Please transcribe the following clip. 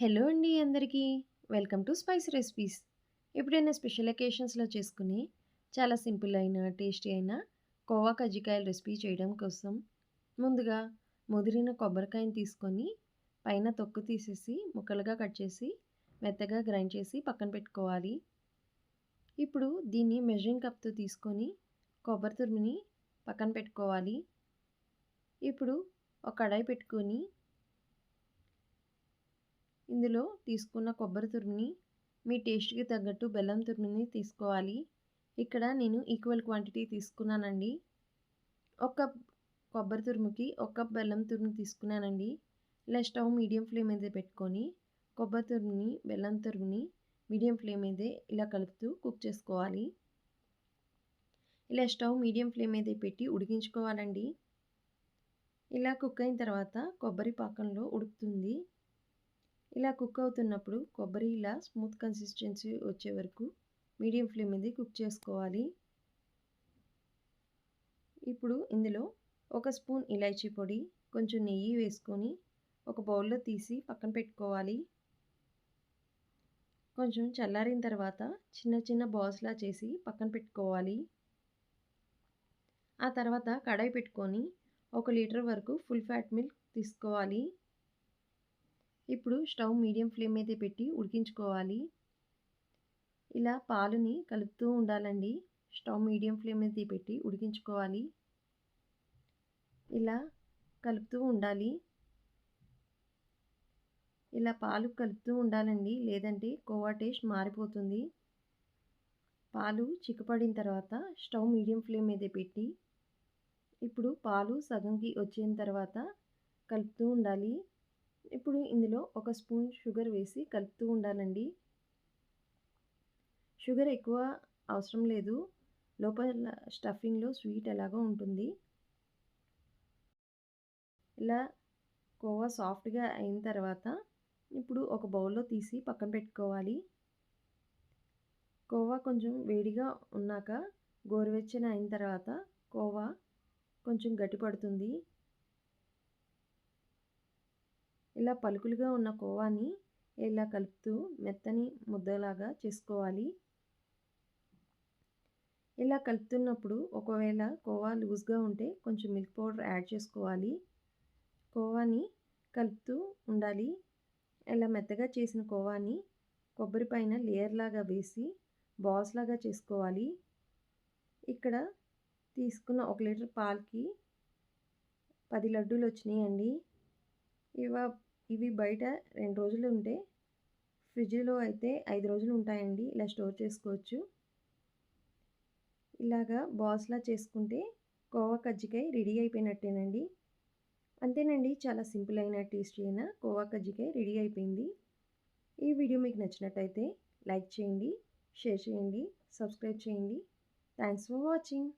Hello అండి అందరికీ. Welcome to spice recipes. ఎప్పుడైనా స్పెషల్ ఎకేషన్స్లో చేసుకుని చాలా సింపుల్ అయిన టేస్టీ అయిన కోవా కజ్జికాయల రెసిపీ చేయడం కోసం ముందుగా ముదిరిన కొబ్బరికాయని తీసుకొని పైన తొక్కు తీసేసి ముక్కలుగా కట్ చేసి మెత్తగా గ్రైండ్ చేసి పక్కన పెట్టుకోవాలి. ఇప్పుడు దీన్ని మెజరింగ్ కప్తో తీసుకొని కొబ్బరి తురిమిని పక్కన పెట్టుకోవాలి. ఇప్పుడు ఒక కడాయి పెట్టుకొని ఇందులో తీసుకున్న కొబ్బరి తురుముని మీ టేస్ట్కి తగ్గట్టు బెల్లం తురుముని తీసుకోవాలి. ఇక్కడ నేను ఈక్వల్ క్వాంటిటీ తీసుకున్నానండి. ఒక కప్ కొబ్బరి తురుముకి ఒక కప్ బెల్లం తురుము తీసుకున్నానండి. ఇలా స్టవ్ మీడియం ఫ్లేమ్ మీద పెట్టుకొని కొబ్బరి తురుముని బెల్లం తురుముని మీడియం ఫ్లేమ్ మీదే ఇలా కలుపుతూ కుక్ చేసుకోవాలి. ఇలా స్టవ్ మీడియం ఫ్లేమ్ మీద పెట్టి ఉడికించుకోవాలండి. ఇలా కుక్ అయిన తర్వాత కొబ్బరి పాకంలో ఉడుకుతుంది. ఇలా కుక్ అవుతున్నప్పుడు కొబ్బరి ఇలా స్మూత్ కన్సిస్టెన్సీ వచ్చే వరకు మీడియం ఫ్లేమ్ మీద కుక్ చేసుకోవాలి. ఇప్పుడు ఇందులో ఒక స్పూన్ ఇలాచీ పొడి కొంచెం నెయ్యి వేసుకొని ఒక బౌల్లో తీసి పక్కన పెట్టుకోవాలి. కొంచెం చల్లారిన తర్వాత చిన్న చిన్న బాల్స్లా చేసి పక్కన పెట్టుకోవాలి. ఆ తర్వాత కడాయి పెట్టుకొని ఒక లీటర్ వరకు ఫుల్ ఫ్యాట్ మిల్క్ తీసుకోవాలి. ఇప్పుడు స్టవ్ మీడియం ఫ్లేమ్ మీద పెట్టి ఉడికించుకోవాలి. ఇలా పాలుని కలుపుతూ ఉండాలండి. స్టవ్ మీడియం ఫ్లేమ్ మీద పెట్టి ఉడికించుకోవాలి. ఇలా కలుపుతూ ఉండాలి. ఇలా పాలు కలుపుతూ ఉండాలండి. లేదంటే కోవా టేస్ట్ మారిపోతుంది. పాలు చిక్కపడిన తర్వాత స్టవ్ మీడియం ఫ్లేమ్ మీద పెట్టి ఇప్పుడు పాలు సగంకి వచ్చిన తర్వాత కలుపుతూ ఉండాలి. ఇప్పుడు ఇందులో ఒక స్పూన్ షుగర్ వేసి కలుపుతూ ఉండాలండి. షుగర్ ఎక్కువ అవసరం లేదు. లోపల స్టఫింగ్లో స్వీట్ ఎలాగో ఉంటుంది. ఇలా కోవా సాఫ్ట్గా అయిన తర్వాత ఇప్పుడు ఒక బౌల్లో తీసి పక్కన పెట్టుకోవాలి. కోవా కొంచెం వేడిగా ఉన్నాక గోరువెచ్చని అయిన తర్వాత కోవా కొంచెం గట్టిపడుతుంది. ఇలా పలుకులుగా ఉన్న కోవాని ఇలా కలుపుతూ మెత్తని ముద్దలాగా చేసుకోవాలి. ఇలా కలుపుతున్నప్పుడు ఒకవేళ కోవా లూజ్గా ఉంటే కొంచెం మిల్క్ పౌడర్ యాడ్ చేసుకోవాలి. కోవాని కలుపుతూ ఉండాలి. ఇలా మెత్తగా చేసిన కోవాని కొబ్బరి పైన లేయర్ లాగా వేసి బాల్స్ లాగా చేసుకోవాలి. ఇక్కడ తీసుకున్న ఒక లీటర్ పాలకి పది లడ్డూలు వచ్చినాయండి. ఇవ ఇవి బయట రెండు రోజులు ఉంటే ఫ్రిడ్జ్లో అయితే ఐదు రోజులు ఉంటాయండి. ఇలా స్టోర్ చేసుకోవచ్చు. ఇలాగా బాల్స్లా చేసుకుంటే కోవా కజ్జికాయ రెడీ అయిపోయినట్టేనండి. అంతేనండి చాలా సింపుల్ అయిన టేస్టీ అయిన కోవా కజ్జికాయ రెడీ అయిపోయింది. ఈ వీడియో మీకు నచ్చినట్టయితే లైక్ చేయండి షేర్ చేయండి సబ్స్క్రైబ్ చేయండి. Thanks for watching.